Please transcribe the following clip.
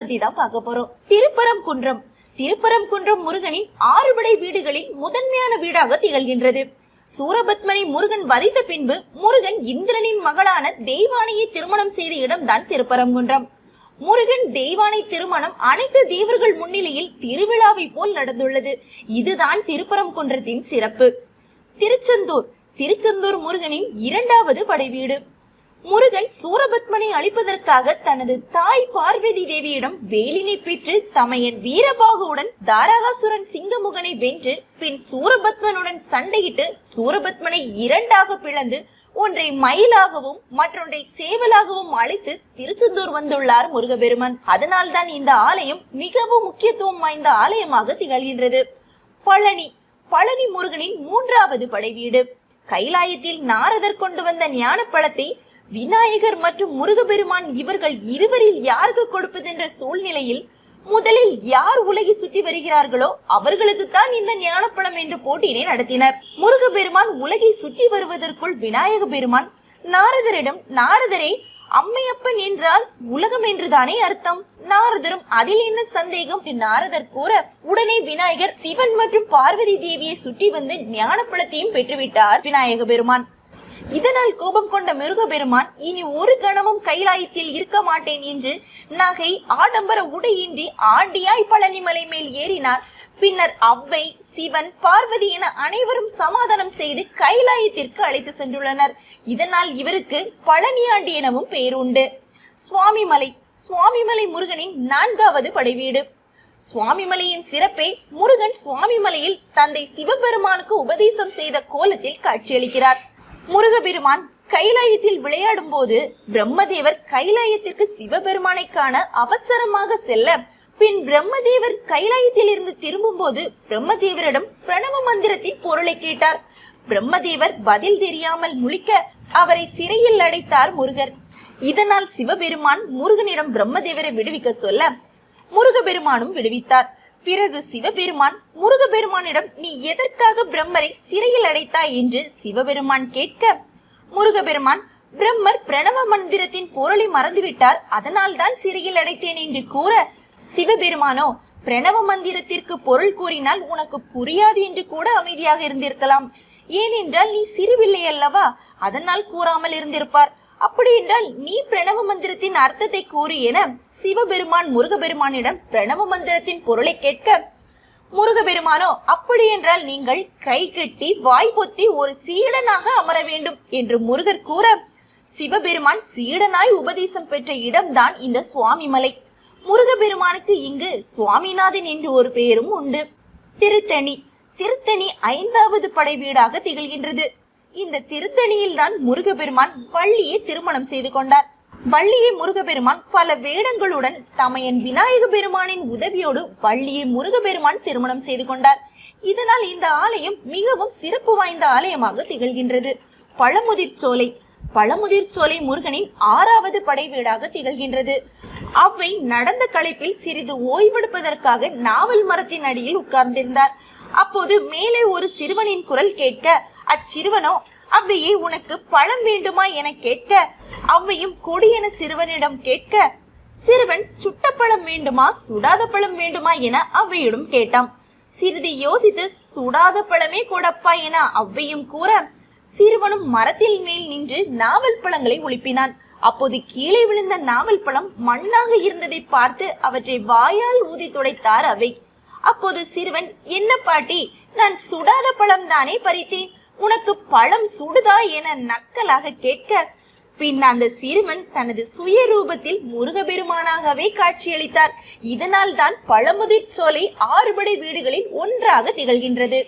பத்தி தான் பார்க்க போறோம் திருப்பரங்குன்றம் திருப்பரங்குன்றம் முருகனின் ஆறுபடை வீடுகளில் முதன்மையான வீடாக திகழ்கின்றது. சூரபத்மனை முருகன் வதைத்த பின்பு முருகன் இந்திரனின் மகளான தெய்வானையை திருமணம் செய்த இடம்தான் திருப்பரங்குன்றம் முருகன் தெய்வானை திருமணம் அனைத்து தேவர்கள் முன்னிலையில் திருவிழாவை போல் நடந்துள்ளது. இதுதான் திருப்பரங்குன்றத்தின் சிறப்பு. திருச்செந்தூர். திருச்செந்தூர் முருகனின் இரண்டாவது படைவீடு. முருகன் சூரபத்மனை அழிப்பதற்காக தனது தாய் பார்வதி தேவியிடம் வேலினை பெற்று தமையன் வீரபாகுவுடன் தாராகாசுரன் சிங்கமுகனை வென்று பின் சூரபத்மனுடன் சண்டையிட்டு சூரபத்மனை இரண்டாக பிளந்து ஒன்றை மயிலாகவும் மற்றொன்றை சேவலாகவும் அழைத்து திருச்செந்தூர் வந்துள்ளார் முருகபெருமான் அதனால்தான் இந்த ஆலயம் மிகவும் முக்கியத்துவம் வாய்ந்த ஆலயமாக திகழ்கின்றது. பழனி பழனி முருகனின் மூன்றாவது படைவீடு. கைலாயத்தில் நாரதர் கொண்டு வந்த ஞானப்பழத்தை விநாயகர் மற்றும் முருகபெருமான் இவர்கள் இருவரில் யாருக்கு கொடுப்பதென்ற சூழ்நிலையில் முதலில் யார் உலகை சுற்றி வருகிறார்களோ அவர்களுக்கு தான் இந்த ஞானப்பழம் என்ற போட்டியினை நடத்தினர். முருகபெருமான் உலகை சுற்றி வருவதற்குள் விநாயக பெருமான் நாரதரிடம் நாரதரே அம்மையப்பன் என்றால் உலகம் என்றுதானே அர்த்தம்? நாரதரும் அதில் என்ன சந்தேகம்? நாரதர் கூற உடனே விநாயகர் சிவன் மற்றும் பார்வதி தேவியை சுற்றி வந்து ஞானப்பழத்தையும் பெற்றுவிட்டார். விநாயக பெருமான் இதனால் கோபம் கொண்ட மிருகபெருமான் இனி ஒரு கணமும் கைலாயத்தில் இருக்க மாட்டேன் என்று நகை ஆடம்பர உடையின்றி ஆண்டியாய் பழனிமலை மேல் ஏறினார். பின்னர் அவ்வை சிவன் பார்வதி என அனைவரும் சமாதானம் செய்து கைலாயத்திற்கு அழைத்து சென்றுள்ளனர். இதனால் இவருக்கு பழனியாண்டி எனவும் பெயர் உண்டு சுவாமிமலை சுவாமிமலை முருகனின் நான்காவது படைவீடு. சுவாமிமலையின் சிறப்பே முருகன் சுவாமிமலையில் தந்தை சிவபெருமானுக்கு உபதேசம் செய்த கோலத்தில் காட்சியளிக்கிறார். முருகபெருமான் கைலாயத்தில் விளையாடும் போது பிரம்மதேவர் கைலாயத்திற்கு சிவபெருமானை காண அவசரமாக செல்ல பின் பிரம்மதேவர் கைலாயத்தில் இருந்து திரும்பும் போது பிரம்மதேவரிடம் பிரணவ மந்திரத்தின் பொருளை கேட்டார். பிரம்மதேவர் பதில் தெரியாமல் முழிக்க அவரை சிறையில் அடைத்தார் முருகர். இதனால் சிவபெருமான் முருகனிடம் பிரம்மதேவரை விடுவிக்க சொல்ல முருகபெருமானும் விடுவித்தார். பிறகு சிவபெருமான் முருகபெருமானிடம் நீ எதற்காக பிரம்மரை சிறையில் அடைத்தாய்? என்று சிவபெருமான் கேட்க முருகபெருமான் பிரம்மர் பிரணவ மந்திரத்தின் பொருளை மறந்துவிட்டார் அதனால் தான் சிறையில் அடைத்தேன் என்று கூற சிவபெருமானோ பிரணவ மந்திரத்திற்கு பொருள் கூறினால் உனக்கு புரியாது என்று கூட அமைதியாக இருந்திருக்கலாம். ஏனென்றால் நீ சிறுவில்லை அல்லவா? அதனால் கூறாமல் இருந்திருப்பார். அப்படி என்றால் நீ பிரணவ மந்திரத்தின் அர்த்தத்தை கூறு என சிவபெருமான் முருகபெருமானிடம் பிரணவ மந்திரத்தின் பொருளை கேட்க முருகபெருமானோ அப்படி என்றால் நீங்கள் கை கட்டி வாய் பொத்தி ஒரு சீடனாக அமர வேண்டும் என்று முருகர் கூற சிவபெருமான் சீடனாய் உபதேசம் பெற்ற இடம்தான் இந்த சுவாமிமலை. முருகபெருமானுக்கு இங்கு சுவாமிநாதன் என்று ஒரு பெயரும் உண்டு. திருத்தணி திருத்தணி ஐந்தாவது படை வீடாக திகழ்கின்றது. இந்த திருத்தணியில் தான் முருகபெருமான் வள்ளியை திருமணம் செய்து கொண்டார். வள்ளியை முருகபெருமான் பல வேடங்களுடன் தமையன் விநாயக பெருமானின் உதவியோடு வள்ளியை முருகபெருமான் திருமணம் செய்து கொண்டார். இதனால் இந்த ஆலயம் மிகவும் சிறப்பு வாய்ந்த ஆலயமாக திகழ்கின்றது. பழமுதிர் சோலை. பழமுதிர் சோலை முருகனின் ஆறாவது படை வீடாக திகழ்கின்றது. அவ்வை நடந்த களைப்பில் சிறிது ஓய்வெடுப்பதற்காக நாவல் மரத்தின் அடியில் உட்கார்ந்திருந்தார். அப்போது மேலே ஒரு சிறுவனின் குரல் கேட்க அச்சிறுவனோ? அவ்வையே உனக்கு பழம் வேண்டுமா என கேட்க அவ்வையும் கொடியென சிறுவனிடம் கேட்க சிறுவன் சுட்ட பழம் வேண்டுமா சுடாத பழம் வேண்டுமா என அவ்வையிடம் கேட்டான். சிறிது யோசித்து சுடாத பழமே கொடப்பா என அவ்வையும் கூற சிறுவனும் மரத்தில் மேல் நின்று நாவல் பழங்களை ஒளிப்பினான் அப்போது கீழே விழுந்த நாவல் பழம் மண்ணாக இருந்ததை பார்த்து அவற்றை வாயால் ஊதி துடைத்தார் அவை அப்போது சிறுவன் என்ன பாட்டி நான் சுடாத பழம் தானே பறித்தேன்? உனக்கு பழம் சுடுதா என நக்கலாக கேட்க பின் அந்த சிறுவன் தனது சுய ரூபத்தில் முருகபெருமானாகவே காட்சியளித்தார். இதனால் தான் பழமுதிர் சோலை ஆறுபடை வீடுகளில் ஒன்றாக திகழ்கின்றது.